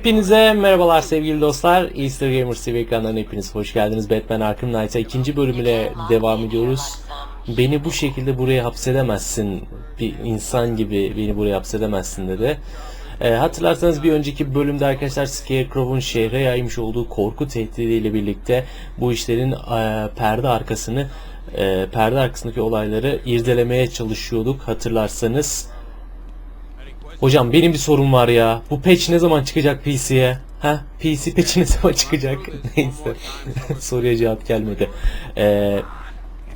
Hepinize merhabalar sevgili dostlar. Easter Gamers TV ekranlarına hepiniz hoş geldiniz. Batman Arkham Knight'a ikinci bölümüyle devam ediyoruz. Beni bu şekilde buraya hapsedemezsin. Bir insan gibi beni buraya hapsedemezsin dedi. Ee, hatırlarsanız bir önceki bölümde arkadaşlar Scarecrow'un şehre yaymış olduğu korku tehdidiyle birlikte bu işlerin e, perde arkasını e, perde arkasındaki olayları irdelemeye çalışıyorduk hatırlarsanız. Hocam benim bir sorum var ya. Bu patch ne zaman çıkacak PC'ye? Ha? PC patch ne zaman çıkacak? Neyse. Soruya cevap gelmedi. Ee,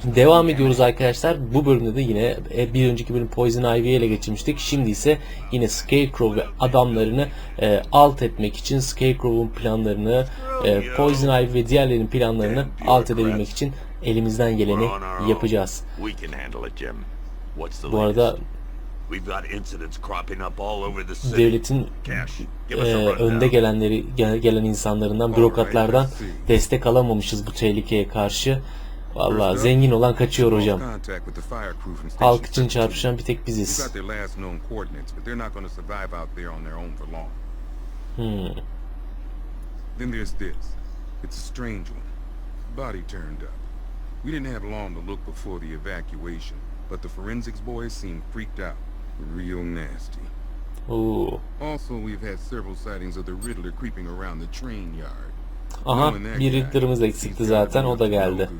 devam ediyoruz arkadaşlar. Bu bölümde de yine e, bir önceki bölüm Poison Ivy'yi ele geçirmiştik. Şimdi ise yine Scarecrow ve adamlarını e, alt etmek için Scarecrow'un planlarını, e, Poison Ivy ve diğerlerinin planlarını alt edebilmek için elimizden geleni yapacağız. Bu arada? We've got incidents cropping up all over the city. devletin e, önde gelenleri gel- gelen insanlarından bürokratlardan destek alamamışız bu tehlikeye karşı. Vallahi zengin olan kaçıyor hocam. Halk için çarpışan bir tek biziz. Hmm. Then there's this. It's a strange one. Body turned up. We didn't have long to look before the evacuation, but the forensics boys seemed freaked out. Real nasty. Oo. Also, we've had several sightings of the Riddler creeping around the train yard. Aha bir Riddler'ımız eksikti zaten o da geldi.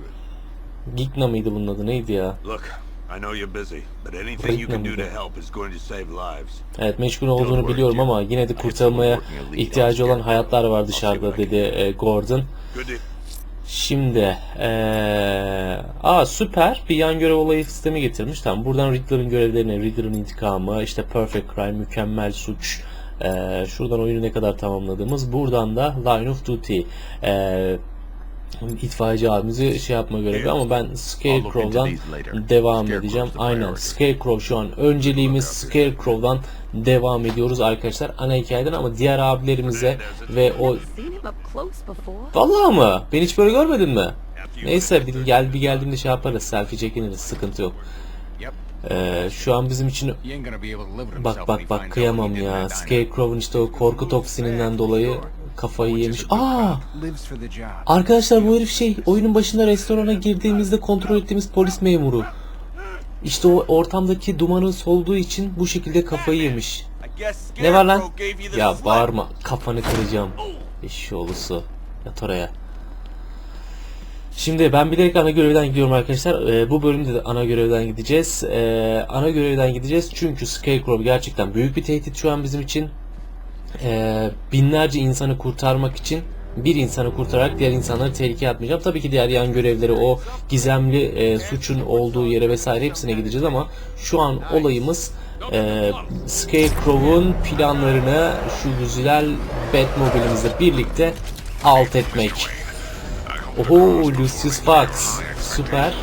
Gigna mıydı bunun adı neydi ya? Look, I know you're busy, but anything you can do to help is going to save lives. Evet meşgul olduğunu biliyorum ama yine de kurtarmaya ihtiyacı olan hayatlar var dışarıda dedi e, Gordon. Şimdi eee aa süper bir yan görev olayı sistemi getirmiş. Tamam buradan Riddler'ın görevlerini, Riddler'ın intikamı, işte Perfect Crime, mükemmel suç. eee, şuradan oyunu ne kadar tamamladığımız. Buradan da Line of Duty. eee itfaiyeci abimizi şey yapma görevi ama ben Scarecrow'dan devam edeceğim. Aynen Scarecrow şu an önceliğimiz Scarecrow'dan devam ediyoruz arkadaşlar ana hikayeden ama diğer abilerimize ve o? Vallahi mı? Ben hiç böyle görmedin mi? Neyse bir gel bir geldiğimde şey yaparız. Selfie çekiniriz. Sıkıntı yok. Ee, şu an bizim için bak bak bak kıyamam ya. Scarecrow'un işte o korku toksininden dolayı kafayı yemiş. Aa! Arkadaşlar bu herif şey oyunun başında restorana girdiğimizde kontrol ettiğimiz polis memuru. İşte o ortamdaki dumanın solduğu için bu şekilde kafayı yemiş. Ne var lan? Ya bağırma. Kafanı kıracağım. Eşşoğlusu. Yat oraya. Şimdi ben bilerek ana görevden gidiyorum arkadaşlar. Ee, bu bölümde de ana görevden gideceğiz. Ee, ana görevden gideceğiz çünkü Scarecrow gerçekten büyük bir tehdit şu an bizim için. Ee, binlerce insanı kurtarmak için bir insanı kurtararak diğer insanları tehlikeye atmayacağım. Tabii ki diğer yan görevleri o gizemli e, suçun olduğu yere vesaire hepsine gideceğiz ama şu an olayımız e, Scarecrow'un planlarını şu güzel Batmobile'imizle birlikte alt etmek. Oho Lucius Fox süper.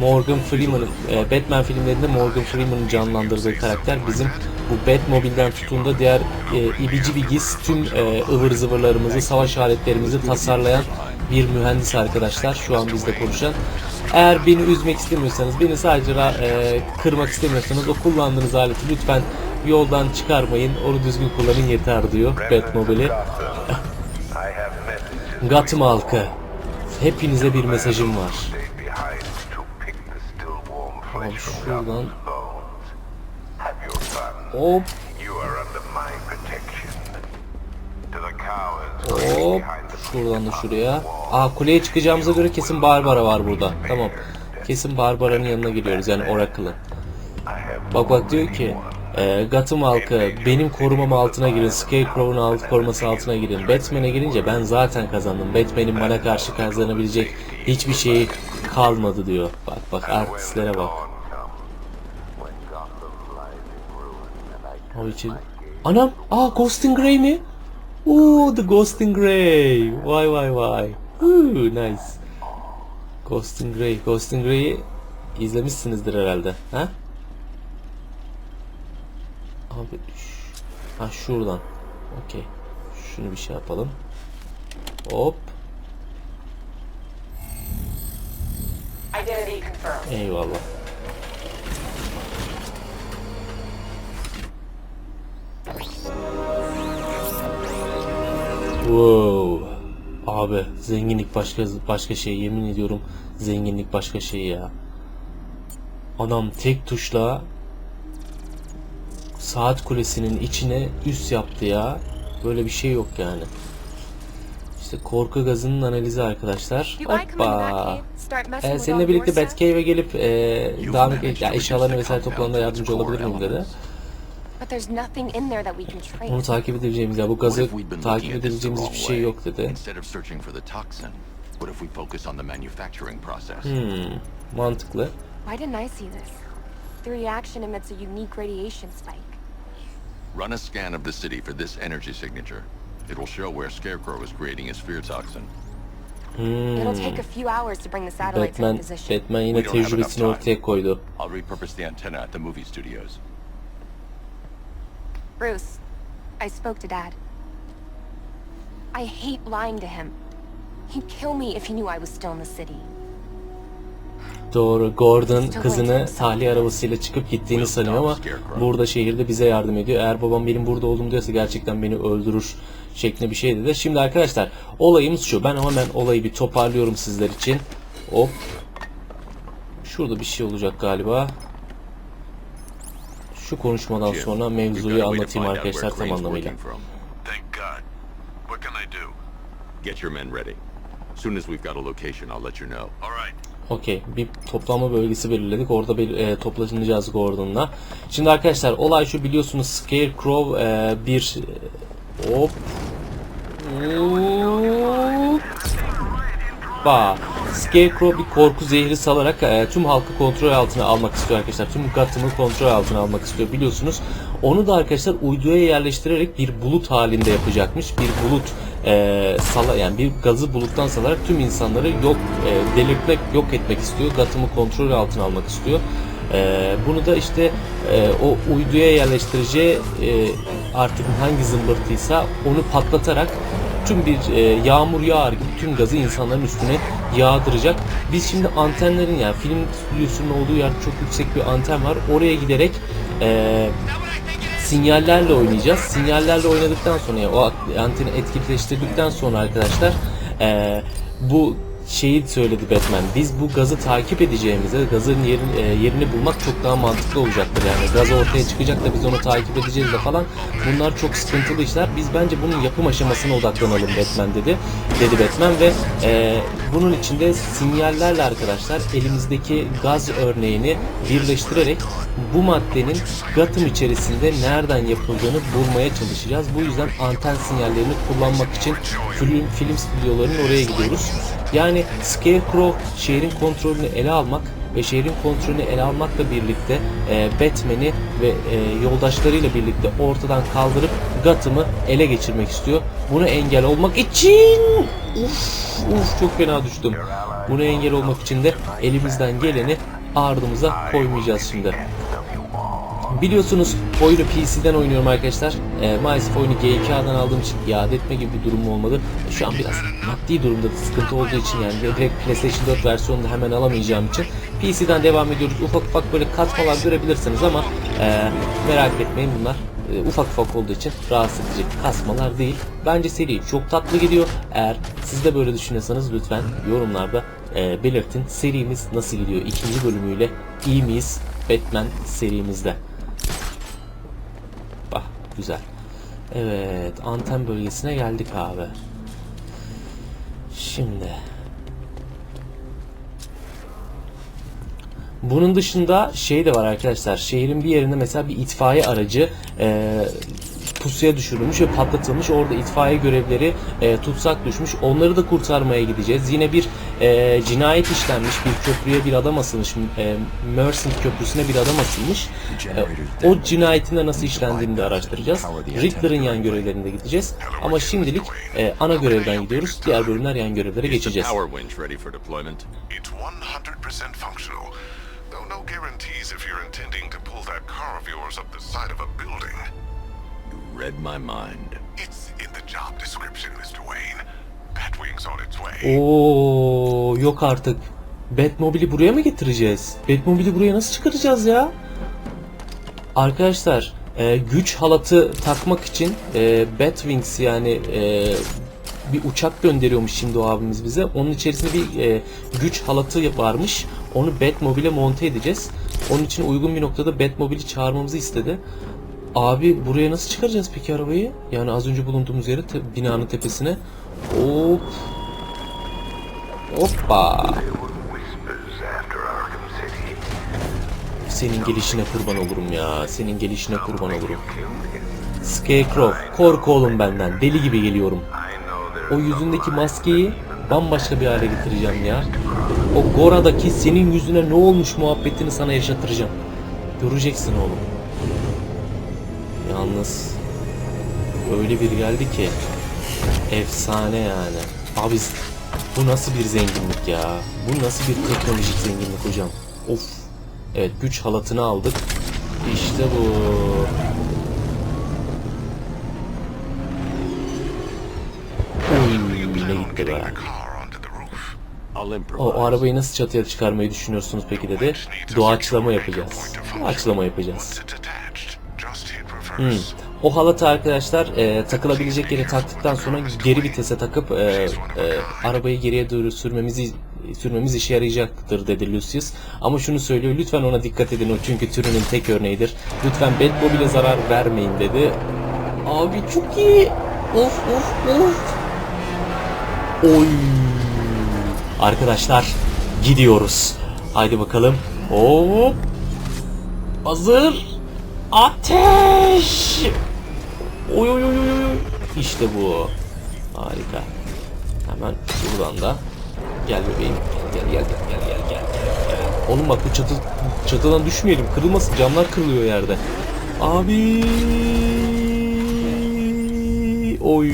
Morgan Freeman'ın e, Batman filmlerinde Morgan Freeman'ın canlandırdığı karakter bizim bu Batmobile'den tutun da diğer e, ibici bigiz tüm e, ıvır zıvırlarımızı, savaş aletlerimizi tasarlayan bir mühendis arkadaşlar şu an bizle konuşan. Eğer beni üzmek istemiyorsanız, beni sadece e, kırmak istemiyorsanız o kullandığınız aleti lütfen yoldan çıkarmayın. Onu düzgün kullanın yeter diyor Batmobile'i. Gotham halkı. Hepinize bir mesajım var. Abi şuradan hop hop şuradan da şuraya. Aa kuleye çıkacağımıza göre kesin Barbara var burada. Tamam. Kesin Barbara'nın yanına gidiyoruz yani Oracle'ın. Bak bak diyor ki e, Gotham halkı benim korumam altına girin. Scarecrow'un alt koruması altına girin. Batman'e girince ben zaten kazandım. Batman'in bana karşı kazanabilecek hiçbir şeyi kalmadı diyor. Bak bak artistlere bak. O için... Anam! Aa Ghost in Grey mi? Oo The Ghost in Grey. Vay vay vay. Ooh, nice. Ghost in Grey. Ghost in Grey'i izlemişsinizdir herhalde. Ha? Abi ha şuradan. Okey. Şunu bir şey yapalım. Hop. Identity confirmed. Eyvallah. Wow. Abi zenginlik başka başka şey yemin ediyorum zenginlik başka şey ya. Adam tek tuşla saat kulesinin içine üst yaptı ya. Böyle bir şey yok yani. İşte korku gazının analizi arkadaşlar. Hoppa. messing Ee, seninle birlikte? Batcave'e gelip e, You've dağınık eşyalarını the vesaire toplamada to yardımcı olabilir miyim dedi. But there's nothing in there that we can Onu trace. takip edebileceğimiz ya bu gazı if we've been takip edebileceğimiz wrong hiçbir şey way? yok dedi. Instead of searching for the toxin, what if we focus on the manufacturing process? Hmm, mantıklı. Why didn't I see this? The reaction emits a unique radiation spike. Run a scan of the city for this energy signature. It will show where Scarecrow is creating his fear toxin. It'll Hmm. take a few hours to bring the satellites Batman, into position. Batman yine tecrübesini ortaya koydu. I'll repurpose the antenna at the movie studios. Bruce, I spoke to Dad. I hate lying to him. He'd kill me if he knew I was still in the city. Doğru. Gordon kızını tahliye arabasıyla çıkıp gittiğini sanıyor ama burada şehirde bize yardım ediyor. Eğer babam benim burada olduğumu diyorsa gerçekten beni öldürür şeklinde bir şey dedi. Şimdi arkadaşlar olayımız şu. Ben hemen olayı bir toparlıyorum sizler için. Hop. Şurada bir şey olacak galiba. Şu konuşmadan Jim, sonra mevzuyu anlatayım arkadaşlar tam anlamıyla. working from. Thank God. What can I do? Get your men ready. Soon as we've got a location, I'll let you know. All right. Okey. Bir toplanma bölgesi belirledik. Orada bir e, toplanacağız Gordon'la. Şimdi arkadaşlar olay şu biliyorsunuz Scarecrow e, bir e, hop Hoppa. Scarecrow bir korku zehri salarak e, tüm halkı kontrol altına almak istiyor arkadaşlar. Tüm Gotham'ı kontrol altına almak istiyor biliyorsunuz. Onu da arkadaşlar uyduya yerleştirerek bir bulut halinde yapacakmış. Bir bulut e, sala yani bir gazı buluttan salarak tüm insanları yok e, delirtmek, yok etmek istiyor. Gotham'ı kontrol altına almak istiyor. E, bunu da işte e, o uyduya yerleştireceği e, artık hangi zımbırtıysa onu patlatarak tüm bir e, yağmur yağar gibi tüm gazı insanların üstüne yağdıracak. Biz şimdi antenlerin yani film stüdyosunun olduğu yerde çok yüksek bir anten var. Oraya giderek e, sinyallerle oynayacağız. Sinyallerle oynadıktan sonra yani o anteni etkileştirdikten sonra arkadaşlar e, bu şeyi söyledi Batman. Biz bu gazı takip edeceğimize, gazın yerin, e, yerini bulmak çok daha mantıklı olacaktır. Yani gaz ortaya çıkacak da biz onu takip edeceğiz de falan. Bunlar çok sıkıntılı işler. Biz bence bunun yapım aşamasına odaklanalım Batman dedi. Dedi Batman ve e, bunun içinde sinyallerle arkadaşlar elimizdeki gaz örneğini birleştirerek bu maddenin Gotham içerisinde nereden yapıldığını bulmaya çalışacağız. Bu yüzden anten sinyallerini kullanmak için film, film stüdyolarının oraya gidiyoruz. Yani Scarecrow şehrin kontrolünü ele almak ve şehrin kontrolünü ele almakla birlikte e, Batman'i ve e, yoldaşlarıyla birlikte ortadan kaldırıp Gotham'ı ele geçirmek istiyor. Bunu engel olmak için uf, uf çok fena düştüm. Bunu engel olmak için de elimizden geleni ardımıza koymayacağız şimdi. Biliyorsunuz oyunu PC'den oynuyorum arkadaşlar. Ee, maalesef oyunu G2A'dan aldığım için iade etme gibi bir durumum olmadı. Şu an biraz maddi durumda da sıkıntı olduğu için yani direkt PlayStation 4 versiyonunu hemen alamayacağım için PC'den devam ediyoruz. Ufak ufak böyle katmalar görebilirsiniz ama e, merak etmeyin bunlar e, ufak ufak olduğu için rahatsız edecek kasmalar değil. Bence seri çok tatlı gidiyor. Eğer siz de böyle düşünüyorsanız lütfen yorumlarda e, belirtin. Serimiz nasıl gidiyor? İkinci bölümüyle iyi miyiz? Batman serimizde. Güzel. Evet anten bölgesine geldik abi. Şimdi. Bunun dışında şey de var arkadaşlar. Şehrin bir yerinde mesela bir itfaiye aracı e, pusuya düşürülmüş ve patlatılmış. Orada itfaiye görevleri e, tutsak düşmüş. Onları da kurtarmaya gideceğiz. Yine bir e, cinayet işlenmiş. Bir köprüye bir adam asılmış. E, Merchant köprüsüne bir adam asılmış. E, o cinayetin de nasıl işlendiğini de araştıracağız. Riddler'ın yan görevlerinde gideceğiz. Ama şimdilik e, ana görevden gidiyoruz. Diğer bölümler yan görevlere geçeceğiz. power winch ready for deployment? It's 100% functional, though no guarantees if you're intending to pull that car of yours up the side of a building. Read my mind. It's in the job description, Mr. Wayne. Batwing's on its way. Oo yok artık. Batmobile'i buraya mı getireceğiz? Batmobile'i buraya nasıl çıkaracağız ya? Arkadaşlar e, güç halatı takmak için e, Batwings yani e, bir uçak gönderiyormuş şimdi o abimiz bize. Onun içerisinde bir e, güç halatı varmış. Onu Batmobile'e monte edeceğiz. Onun için uygun bir noktada Batmobile'i çağırmamızı istedi. Abi buraya nasıl çıkaracağız peki arabayı? Yani az önce bulunduğumuz yere te- binanın tepesine. Hop. Hoppa. Senin gelişine kurban olurum ya. Senin gelişine kurban olurum. Scarecrow, korku oğlum benden. Deli gibi geliyorum. O yüzündeki maskeyi bambaşka bir hale getireceğim ya. O Gora'daki senin yüzüne ne olmuş muhabbetini sana yaşatıracağım. Göreceksin oğlum. Yalnız öyle bir geldi ki efsane yani. Abi bu nasıl bir zenginlik ya? Bu nasıl bir teknolojik zenginlik hocam? Of. Evet güç halatını aldık. İşte bu. Uy, gitti O, o arabayı nasıl çatıya çıkarmayı düşünüyorsunuz peki dedi. Doğaçlama yapacağız. Doğaçlama yapacağız. Hmm. O halatı arkadaşlar e, takılabilecek yere taktıktan sonra geri vitese takıp e, e, arabayı geriye doğru sürmemizi sürmemiz işe yarayacaktır dedi Lucius. Ama şunu söylüyor lütfen ona dikkat edin o çünkü türünün tek örneğidir. Lütfen Batmobile'e zarar vermeyin dedi. Abi çok iyi. Of of of. Oy. Arkadaşlar gidiyoruz. Haydi bakalım. Hop. Hazır. Ateş! Oy oy oy oy. İşte bu. Harika. Hemen buradan da gel bebeğim. Gel gel gel gel gel gel gel. bak bu çatı çatıdan düşmeyelim. Kırılmasın. Camlar kırılıyor yerde. Abi. Oy.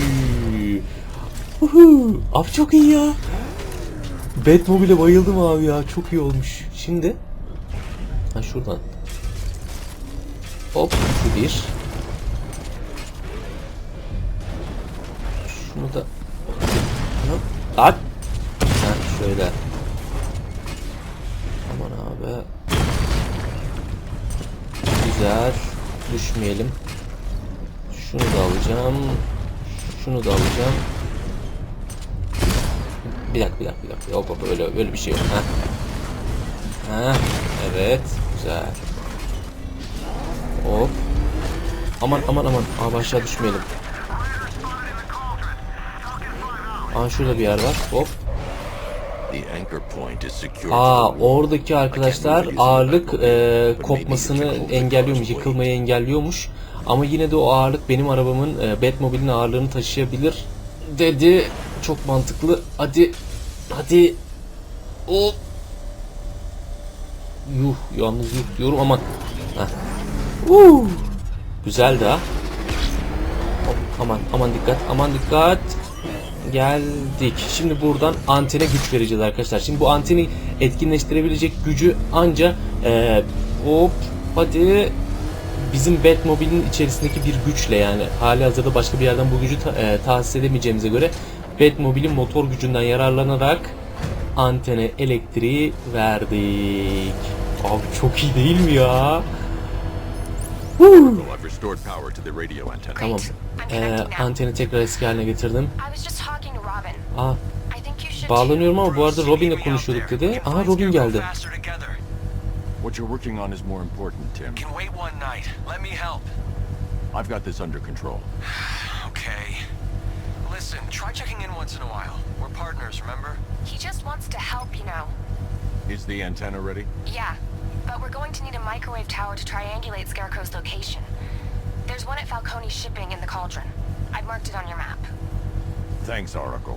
Uhu. Abi çok iyi ya. Batmobile'e bayıldım abi ya. Çok iyi olmuş. Şimdi ha şuradan Hop bir. Şunu da. At. Ha şöyle. Aman abi. Güzel. Düşmeyelim. Şunu da alacağım. Şunu da alacağım. Bir dakika bir dakika bir dakika. Hop hop öyle öyle bir şey yok. Ha. Ha. Evet. Güzel. Hop. Aman aman aman. Abi aşağı düşmeyelim. Aa şurada bir yer var. Hop. Aa oradaki arkadaşlar ağırlık e, kopmasını engelliyormuş, yıkılmayı engelliyormuş. Ama yine de o ağırlık benim arabamın e, Batmobile'in ağırlığını taşıyabilir dedi. Çok mantıklı. Hadi hadi. Hop. Yuh yalnız yuh diyorum ama. Heh. Uh. Güzel daha. Hop, aman aman dikkat aman dikkat. Geldik. Şimdi buradan antene güç vereceğiz arkadaşlar. Şimdi bu anteni etkinleştirebilecek gücü anca e, hop hadi bizim Batmobile'in içerisindeki bir güçle yani hali hazırda başka bir yerden bu gücü ta, e, tahsis edemeyeceğimize göre Batmobile'in motor gücünden yararlanarak antene elektriği verdik. Abi çok iyi değil mi ya? Well, I've restored power to the radio antenna. Tamam. I'm Ee, anteni tekrar eski haline getirdim. I was just talking to Robin. Aa, I think you should bağlanıyorum ama bu arada Robin'le konuşuyorduk dedi. Aha Robin geldi. Faster together. What you're working on is more important, Tim. Can wait one night. Let me help. I've got this under control. Okay. Listen, try checking in once in a while. We're partners, remember? He just wants to help, you know. Is the antenna ready? Yeah, but we're going to need a microwave tower to triangulate Scarecrow's location. There's one at Falcone Shipping in the Cauldron. I've marked it on your map. Thanks, Oracle.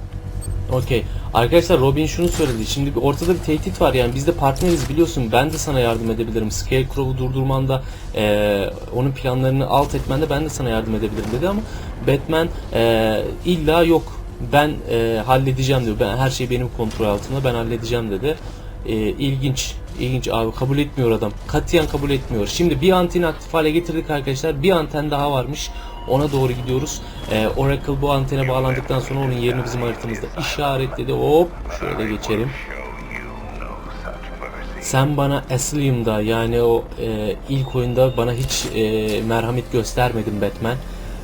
Okey. Arkadaşlar Robin şunu söyledi. Şimdi ortada bir tehdit var yani biz de partneriz biliyorsun. Ben de sana yardım edebilirim. Scarecrow'u durdurmanda, eee, onun planlarını alt etmende ben de sana yardım edebilirim dedi ama Batman eee, illa yok. Ben eee, halledeceğim diyor. Ben her şey benim kontrol altında. Ben halledeceğim dedi. Eee ilginç. İlginç abi kabul etmiyor adam. Katiyen kabul etmiyor. Şimdi bir anteni aktif hale getirdik arkadaşlar. Bir anten daha varmış. Ona doğru gidiyoruz. Ee, Oracle bu antene bağlandıktan sonra onun yerini bizim haritamızda işaretledi. Hop şöyle geçelim. Sen bana Asylum'da yani o e, ilk oyunda bana hiç e, merhamet göstermedin Batman.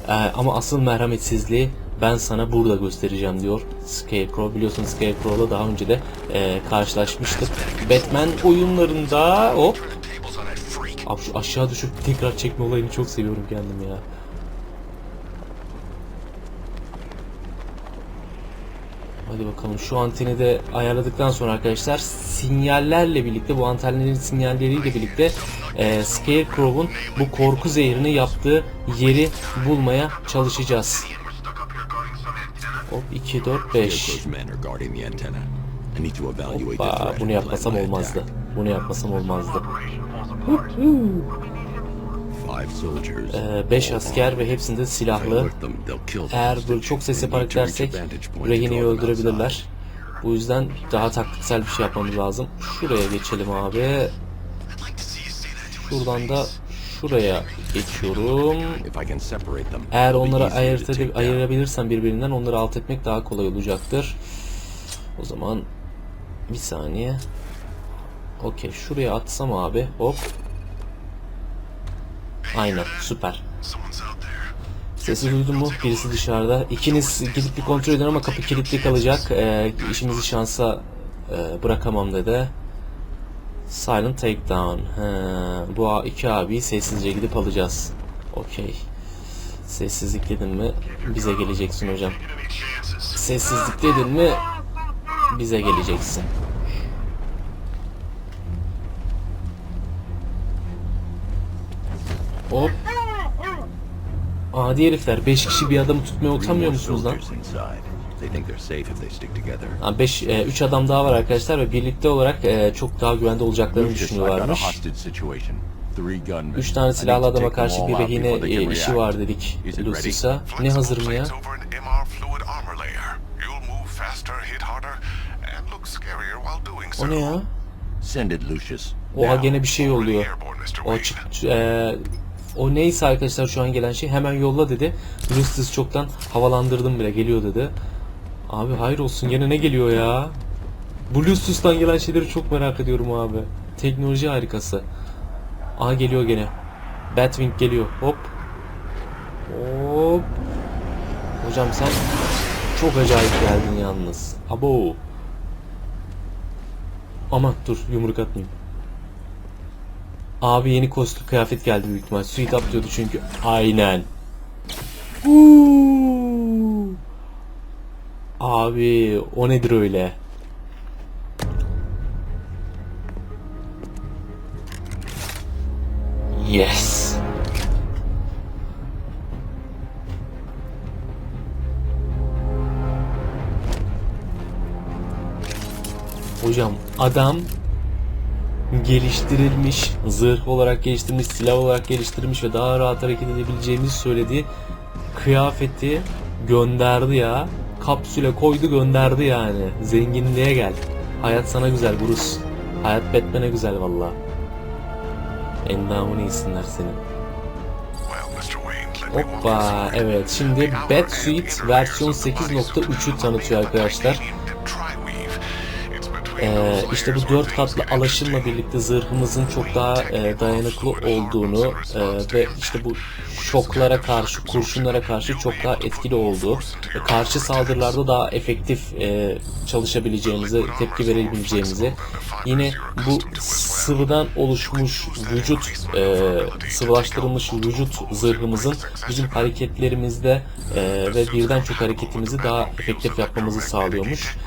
E, ama asıl merhametsizliği ben sana burada göstereceğim diyor Scarecrow. Biliyorsunuz Scarecrow'la daha önce de e, karşılaşmıştık. Batman oyunlarında hop Abi şu aşağı düşüp tekrar çekme olayını çok seviyorum kendim ya. Hadi bakalım şu anteni de ayarladıktan sonra arkadaşlar sinyallerle birlikte bu antenlerin sinyalleriyle birlikte e, Scarecrow'un bu korku zehrini yaptığı yeri bulmaya çalışacağız. Hop 2 4 5. Scarecrow's men are guarding the antenna. I need to evaluate the Hoppa bunu yapmasam olmazdı. Bunu yapmasam olmazdı. Five soldiers. 5 Ee, asker ve hepsinde silahlı. Eğer böyle çok ses yaparak dersek rehineyi öldürebilirler. Bu yüzden daha taktiksel bir şey yapmamız lazım. Şuraya geçelim abi. Şuradan da şuraya geçiyorum. Eğer onları ayırt edip ayırabilirsem birbirinden onları alt etmek daha kolay olacaktır. O zaman bir saniye. Okey şuraya atsam abi hop. Aynen süper. Sesi duydun mu? Birisi dışarıda. İkiniz gidip bir kontrol edin ama kapı kilitli kalacak. Ee, işimizi şansa e, bırakamam dedi. Silent takedown. He, bu iki abiyi sessizce gidip alacağız. Okey. Sessizlik dedin mi bize geleceksin hocam. Sessizlik dedin mi bize geleceksin. Hop. Adi herifler 5 kişi bir adamı tutmaya utanmıyor musunuz lan? They think they're safe if they stick together. 5 3 adam daha var arkadaşlar ve birlikte olarak e, çok daha güvende olacaklarını düşünüyorlarmış. hostage situation. Three gunmen. 3 I tane silahlı adama karşı bir rehine e, işi var dedik? Lucius'a. Ne hazır mı ya? plates over an MR fluid armor layer. You'll move faster, hit harder, and look scarier while doing so. O ne ya? Send it, Lucius. Oha gene bir şey Mr. O çık e, o neyse arkadaşlar şu an gelen şey hemen yolla dedi. Lucius çoktan havalandırdım bile geliyor dedi. Abi hayır olsun gene ne geliyor ya? Lucius'tan gelen şeyleri çok merak ediyorum abi. Teknoloji harikası. Aha geliyor gene. Batwing geliyor. Hop. Hop. Hocam sen çok acayip geldin yalnız. Abo. Aman dur yumruk atmayayım. Abi yeni kostüm kıyafet geldi büyük ihtimal. Suit up diyordu çünkü. Aynen. Huu. Abi o nedir öyle? Yes. Hocam adam geliştirilmiş, zırh olarak geliştirilmiş, silah olarak geliştirilmiş ve daha rahat hareket edebileceğimizi söylediği kıyafeti gönderdi ya. Kapsüle koydu gönderdi yani. Zenginliğe gel. Hayat sana güzel Bruce. Hayat Batman'e güzel valla. Endamını yesinler senin. Hoppa evet şimdi Batsuite versiyon 8.3'ü tanıtıyor arkadaşlar. Ee, işte bu dört katlı alaşımla birlikte zırhımızın çok daha e, dayanıklı olduğunu e, ve işte bu şoklara karşı, kurşunlara karşı çok daha etkili olduğu, ve karşı saldırılarda daha efektif e, çalışabileceğimizi, tepki verebileceğimizi, yine bu sıvıdan oluşmuş vücut, e, sıvılaştırılmış vücut zırhımızın bizim hareketlerimizde e, ve birden çok hareketimizi daha efektif yapmamızı sağlıyormuş.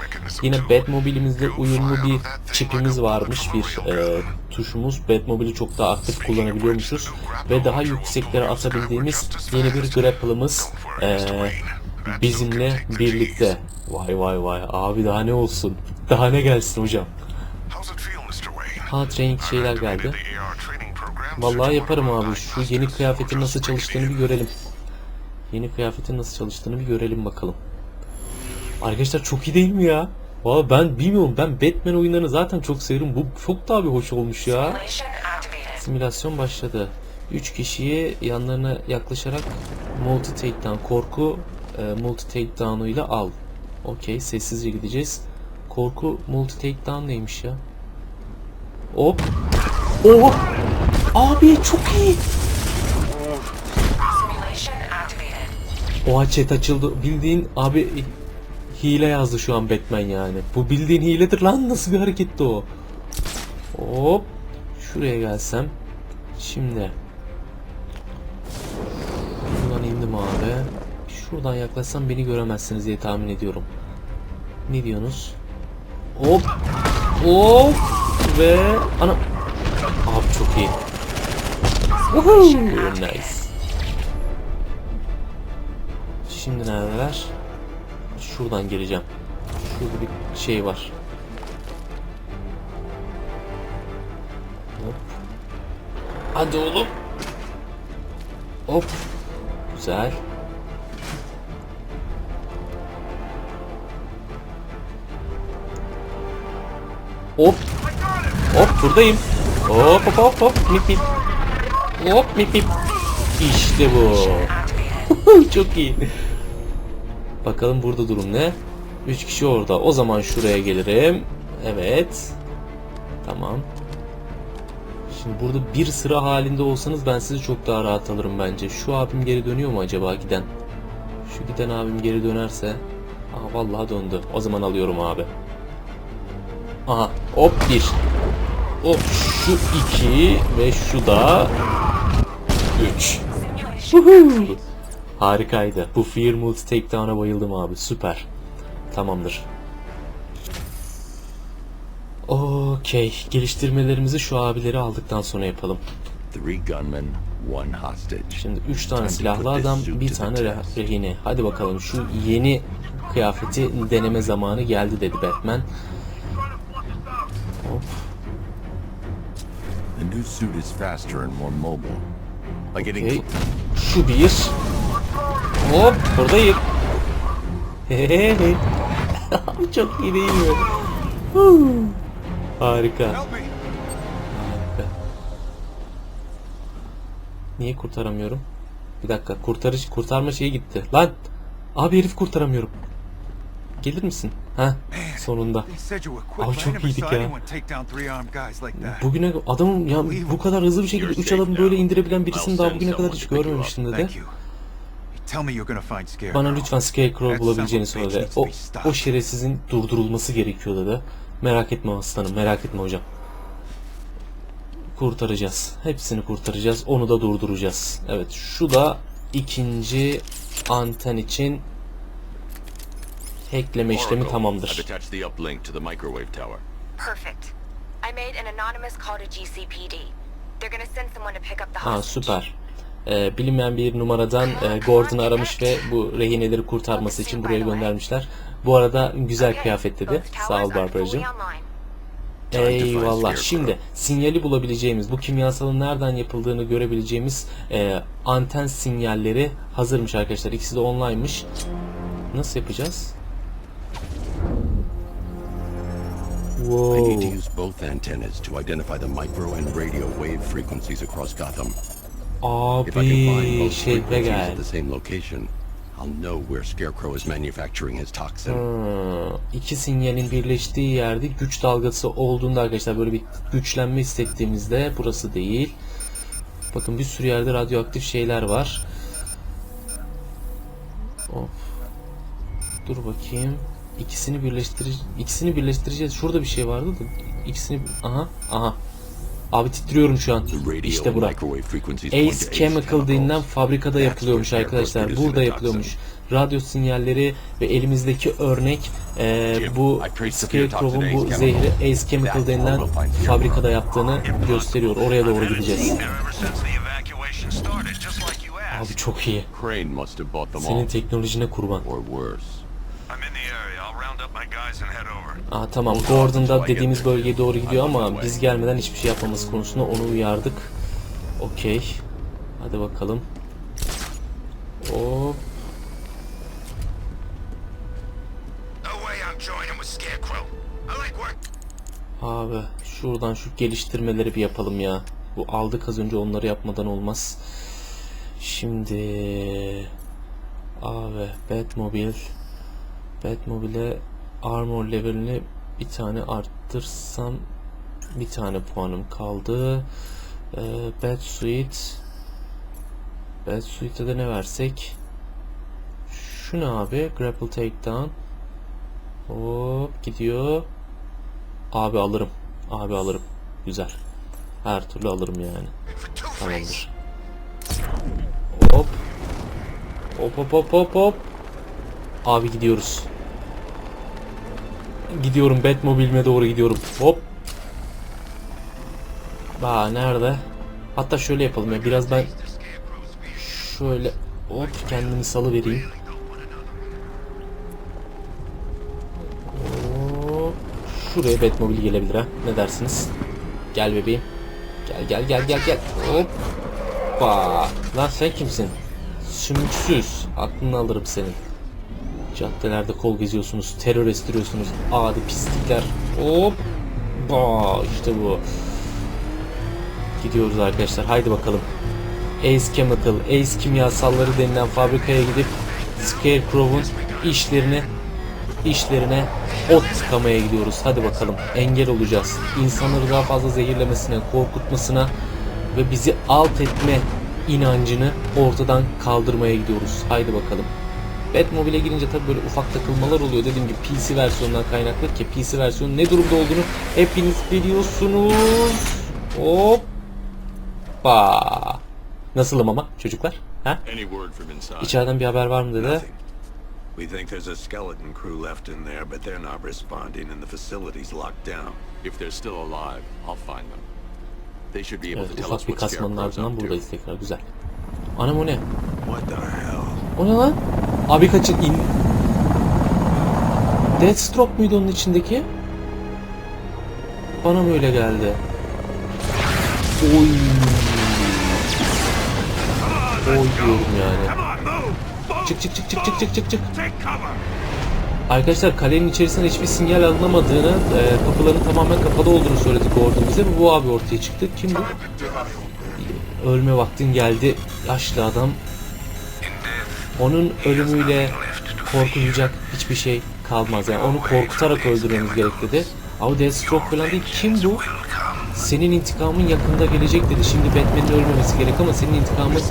Yine Batmobile'imizde uyumlu bir çipimiz varmış, bir e, tuşumuz. Batmobile'i çok daha aktif kullanabiliyormuşuz ve daha yükseklere atabildiğimiz yeni bir grapple'ımız e, bizimle birlikte. Vay vay vay abi daha ne olsun? Daha ne gelsin hocam? Ha training şeyler geldi. Vallahi yaparım abi. Şu yeni kıyafetin nasıl çalıştığını bir görelim. Yeni kıyafetin nasıl çalıştığını bir görelim bakalım. Arkadaşlar çok iyi değil mi ya? Valla ben bilmiyorum. Ben Batman oyunlarını zaten çok severim. Bu çok daha bir hoş olmuş ya. Simülasyon başladı. 3 kişiyi yanlarına yaklaşarak multi takedown korku e, multi takedown'uyla al. Okey sessizce gideceğiz. Korku multi takedown neymiş ya? Hop. Oh. Abi çok iyi. Oha chat açıldı. Bildiğin abi hile yazdı şu an Batman yani. Bu bildiğin hiledir lan. Nasıl bir hareketti o? Hop. Şuraya gelsem. Şimdi. Şuradan indim abi. Şuradan yaklaşsam beni göremezsiniz diye tahmin ediyorum. Ne diyorsunuz? Hop. Hop. Ve ana. Abi çok iyi. Woohoo. Nice. Şimdi neredeler? Şuradan gireceğim. Şurada bir şey var. Hop. Hadi oğlum. Hop. Güzel. Hop. Hop buradayım. Hop hop hop hop mip mip. Hop mip mip. İşte bu. Çok iyi. Bakalım burada durum ne? 3 kişi orada. O zaman şuraya gelirim. Evet. Tamam. Şimdi burada bir sıra halinde olsanız ben sizi çok daha rahat alırım bence. Şu abim geri dönüyor mu acaba giden? Şu giden abim geri dönerse. Aha vallahi döndü. O zaman alıyorum abi. Aha hop bir. Hop şu iki ve şu da üç. Woohoo! Harikaydı. Bu Fear Multi Takedown'a bayıldım abi. Süper. Tamamdır. Okey. Geliştirmelerimizi şu abileri aldıktan sonra yapalım. Şimdi 3 tane silahlı adam, bir tane rehine. Hadi bakalım şu yeni kıyafeti deneme zamanı geldi dedi Batman. Hop. Okey. Şu bir. Hop buradayım. Abi çok iyi değil mi? Harika. Harika. Niye kurtaramıyorum? Bir dakika kurtarış kurtarma şeyi gitti. Lan! Abi herif kurtaramıyorum. Gelir misin? Ha sonunda. Abi çok iyiydik ya. Bugüne adamın ya bu kadar hızlı bir şekilde 3 adamı böyle indirebilen birisini daha bugüne kadar hiç görmemiştim dedi. Bana lütfen Scarecrow bulabileceğini söyle. O, o şerefsizin durdurulması gerekiyor dedi. Merak etme aslanım, merak etme hocam. Kurtaracağız. Hepsini kurtaracağız. Onu da durduracağız. Evet, şu da ikinci anten için hackleme işlemi tamamdır. Perfect. I made an anonymous call to GCPD. They're gonna send someone to pick up the Ha hostage. süper. Ee, bilinmeyen bir numaradan e, Gordon'u aramış ve bu rehineleri kurtarması için buraya göndermişler. Bu arada güzel kıyafet dedi. Sağ ol Barbaracığım. Eyvallah. Şimdi sinyali bulabileceğimiz, bu kimyasalın nereden yapıldığını görebileceğimiz e, anten sinyalleri hazırmış arkadaşlar. İkisi de online'mış. Nasıl yapacağız? I need to use both antennas to identify the micro and radio wave frequencies across Gotham. If I can find Abi both şehre frequencies gel. at the same location, I'll know where Scarecrow is manufacturing his toxin. Hmm, iki sinyalin birleştiği yerde güç dalgası olduğunda arkadaşlar böyle bir güçlenme hissettiğimizde burası değil. Bakın bir sürü yerde radyoaktif şeyler var. Of. Dur bakayım. İkisini birleştir ikisini birleştireceğiz. Şurada bir şey vardı da ikisini aha aha. Abi titriyorum şu an. İşte bura. Ace Chemical denilen fabrikada yapılıyormuş arkadaşlar. Burada yapılıyormuş. Radyo sinyalleri ve elimizdeki örnek e, bu Scarecrow'un bu zehri. Ace Chemical denilen fabrikada yaptığını gösteriyor. Oraya doğru gideceğiz. Abi çok iyi. Senin teknolojine kurban. Or worse. I'm in the area. I'll round up my guys and head over. Aa tamam Gordon da dediğimiz bölgeye doğru gidiyor ama biz gelmeden hiçbir şey yapmaması konusunda onu uyardık. Okey. Hadi bakalım. Hop. Abi şuradan şu geliştirmeleri bir yapalım ya. Bu aldık az önce onları yapmadan olmaz. Şimdi abi Batmobile Batmobile armor levelini bir tane arttırsam bir tane puanım kaldı. Ee, Batsuit Batsuit'e de ne versek? Şu abi? Grapple takedown. Hop gidiyor. Abi alırım. Abi alırım. Güzel. Her türlü alırım yani. Tamamdır. Hop hop hop hop hop. Abi gidiyoruz. Gidiyorum Batmobile'ime doğru gidiyorum. Hop. Aa nerede? Hatta şöyle yapalım ya biraz ben şöyle hop kendimi salı vereyim. Şuraya Batmobile gelebilir ha. Ne dersiniz? Gel bebeğim. Gel gel gel gel gel. Hoppa. Lan sen kimsin? Sümüksüz. Aklını alırım senin. Caddelerde kol geziyorsunuz. Terör estiriyorsunuz. Adi pislikler. Hop. Ba işte bu. Gidiyoruz arkadaşlar. Haydi bakalım. Ace Chemical, Ace kimyasalları denilen fabrikaya gidip Scarecrow'un işlerine işlerine ot tıkamaya gidiyoruz. Hadi bakalım. Engel olacağız. İnsanları daha fazla zehirlemesine, korkutmasına ve bizi alt etme inancını ortadan kaldırmaya gidiyoruz. Haydi bakalım. Batmobile'e girince tabi böyle ufak takılmalar oluyor. Dediğim gibi PC versiyonundan kaynaklı ki PC versiyonu ne durumda olduğunu hepiniz biliyorsunuz. Hoppa. Nasılım ama çocuklar? Ha? İçeriden bir haber var mı dedi. We think there's a skeleton crew left in there, but they're not responding and the facility's locked down. If they're still alive, I'll find them. They should be able Evet, to tell us ufak bir what kasmanın Scarecrow's ardından up to. buradayız tekrar. Güzel. Anam o ne? What the hell? O ne lan? Abi kaçın in. Deathstroke muydu onun içindeki? Bana mı öyle geldi? Oy. Oy diyorum yani. Çık çık çık çık çık çık çık çık. Arkadaşlar kalenin içerisinden hiçbir sinyal alınamadığını, e, kapıların tamamen kapalı olduğunu söyledi Gordon bize. Bu abi ortaya çıktı. Kim bu? Ölme vaktin geldi. Yaşlı adam. Onun ölümüyle korkulacak hiçbir şey kalmaz. Yani onu korkutarak öldürmemiz gerek dedi. Ama Deathstroke falan değil. Kim bu? Senin intikamın yakında gelecek dedi. Şimdi Batman'in ölmemesi gerek ama senin intikamın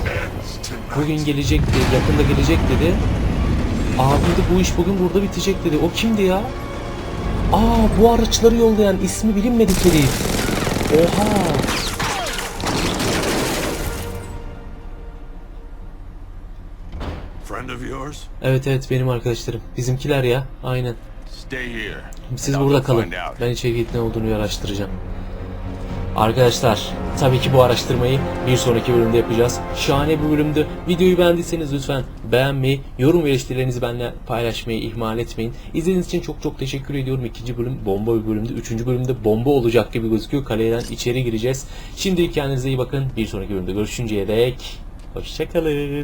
bugün gelecek dedi. Yakında gelecek dedi. Abi de bu iş bugün burada bitecek dedi. O kimdi ya? Aa bu araçları yollayan ismi bilinmedik herif. Oha. Yours? Evet evet benim arkadaşlarım. Bizimkiler ya. Aynen. Stay here. Siz burada kalın. Ben içeri ne olduğunu araştıracağım. Arkadaşlar tabii ki bu araştırmayı bir sonraki bölümde yapacağız. Şahane bir bölümdü. Videoyu beğendiyseniz lütfen beğenmeyi, yorum ve eleştirilerinizi benimle paylaşmayı ihmal etmeyin. İzlediğiniz için çok çok teşekkür ediyorum. İkinci bölüm bomba bir bölümdü. Üçüncü bölümde bomba olacak gibi gözüküyor. Kaleden içeri gireceğiz. Şimdilik kendinize iyi bakın. Bir sonraki bölümde görüşünceye dek hoşçakalın.